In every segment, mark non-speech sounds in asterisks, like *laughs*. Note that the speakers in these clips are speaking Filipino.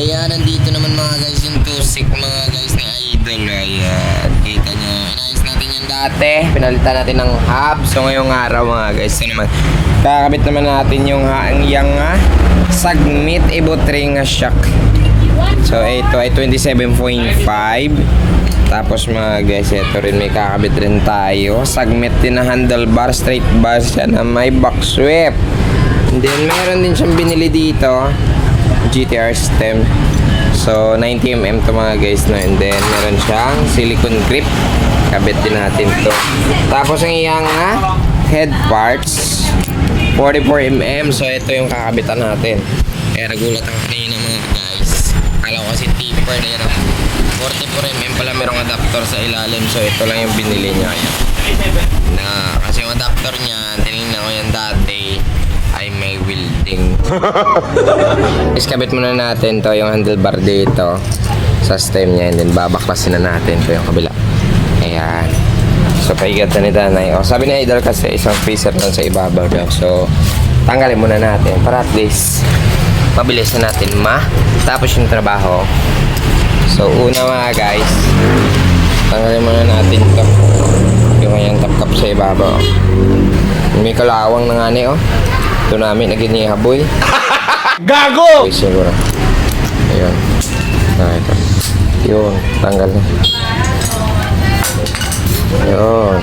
Ayan, nandito naman mga guys yung tusik mga guys ni Idol. Ayan, kita nyo. Inayos natin yung dati. Pinalitan natin ng hub. So ngayong araw mga guys, ito naman. Kakabit naman natin yung haang yang ah, Sagmit Ibutring shock. So ito ay 27.5. Tapos mga guys, ito rin may kakabit rin tayo. Sagmit din na handlebar, straight bar siya na may box sweep. And then meron din siyang binili dito. GTR stem. So 90mm to mga guys no. And then meron siyang silicone grip. Kabit din natin to. Tapos ang iyang ah, head parts 44mm. So ito yung kakabitan natin. Kaya nagulat ako kanina mga guys. Akala ko kasi tipper na yun. ah. 44mm pala merong adapter sa ilalim. So ito lang yung binili niya. Ayan. Na, kasi yung adapter niya, tinignan ko yan dati *laughs* Is kabit muna natin to yung handlebar dito sa stem niya and then babaklasin na natin to yung kabila. Ayan. So pahigat na ni Danay. O sabi ni Idol kasi isang freezer lang sa ibabaw daw. So tanggalin muna natin para at least mabilis na natin ma tapos yung trabaho. So una mga guys, tanggalin muna natin to. Yung kanyang top sa ibabaw. May kalawang na nga ni oh. Ito namin naging ni Haboy. *laughs* Gago! Okay, siguro. Ayun. Ah, ito. Yun, tanggal na. Ayun.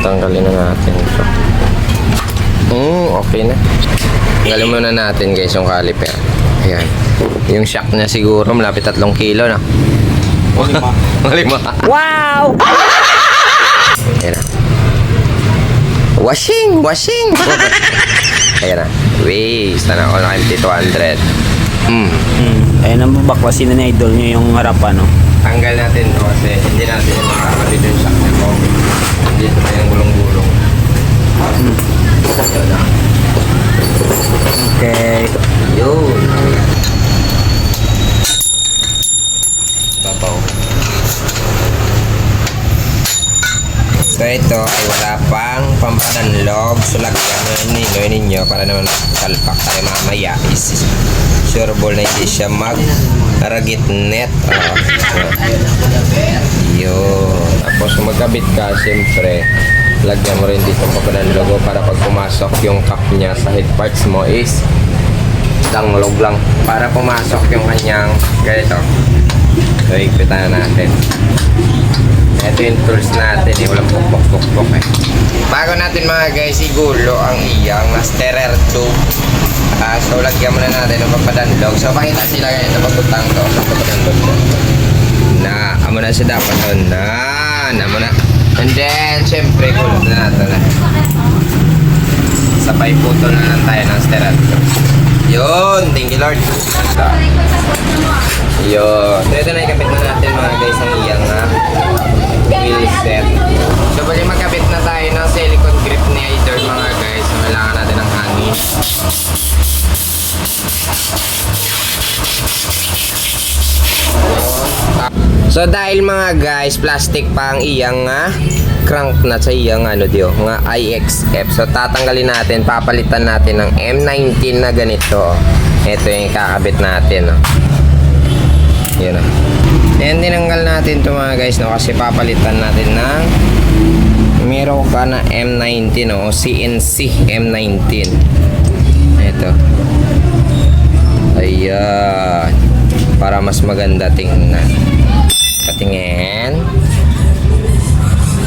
Tanggalin na natin ito. Hmm, okay na. Tanggalin muna natin guys yung caliper. Ayan. Yung shock niya siguro malapit 3 kilo na. *laughs* Malima. Wow! Ayan na. Washing! Washing! *laughs* Ayan na. Waste. Sana ako na 200. Hmm. Hmm. Ayun ang babaklasin na ni idol nyo yung harapan, no? Tanggal natin to kasi hindi natin yung makakabit yung shock na to. Dito na yung gulong-gulong. Yun na. Okay. Yun. Babaw. So ito ay wala pang pampananlog. So lagyan mo ninyo, ninyo para naman kalpak tayo mamaya is sureball na hindi siya mag ragit net. Oh. Yun. Tapos magkabit ka, siyempre, lagyan mo rin dito papanan logo para pag pumasok yung cup niya sa head parts mo is danglog lang. Para pumasok yung kanyang ganito. So, na natin. Ito yung tools natin eh. Walang pukpok-pukpok eh. Bago natin mga guys, igulo ang iyang na sterer tube. Ah, so, lagyan muna natin ng papadandog. So, pakita sila ganito pagkutang to papadandog mo. Na, amo na siya dapat to. Na, na mo na. And then, syempre, gulot na natin na. Sabay putol na lang tayo ng sterer tube. Yun, thank you Lord. Yun. So, ito na ikapit na natin mga guys ang iyang ah, wheel set. So, bali magkabit na tayo ng silicone So dahil mga guys, plastic pa ang iyang nga crank na sa iyang ano dio, nga IXF. So tatanggalin natin, papalitan natin ng M19 na ganito. Ito yung kakabit natin. No? Yun oh. Then tinanggal natin to mga guys no kasi papalitan natin ng meron ka na M19 no, o CNC M19. Ito. Ayan. Para mas maganda tingnan. Patingin.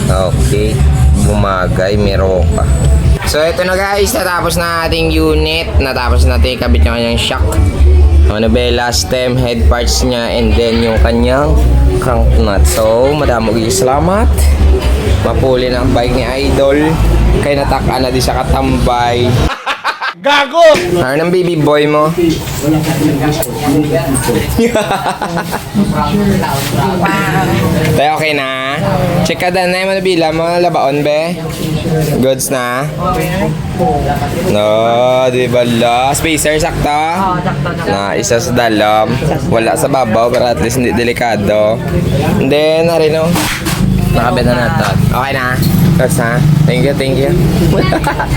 Okay. Bumagay, meron pa. So, ito na guys. Natapos na ating unit. Natapos natin ikabit yung kanyang shock. Ano ba last stem, head parts niya, and then yung kanyang crank nut. So, madamo kayo salamat. Mapuli ang bike ni Idol. Kay nataka na di sa katambay. *laughs* Gago! Ano ng baby boy mo? Tayo okay na? Check ka dan na yung bila mo, labaon be? Goods na? No, di ba la? Spacer, sakto? Na, isa sa dalam. Wala sa babaw, pero at least hindi delikado. And then, narin no? Nakabenta na ito. Okay na? Goods na? Thank you, thank you. *laughs*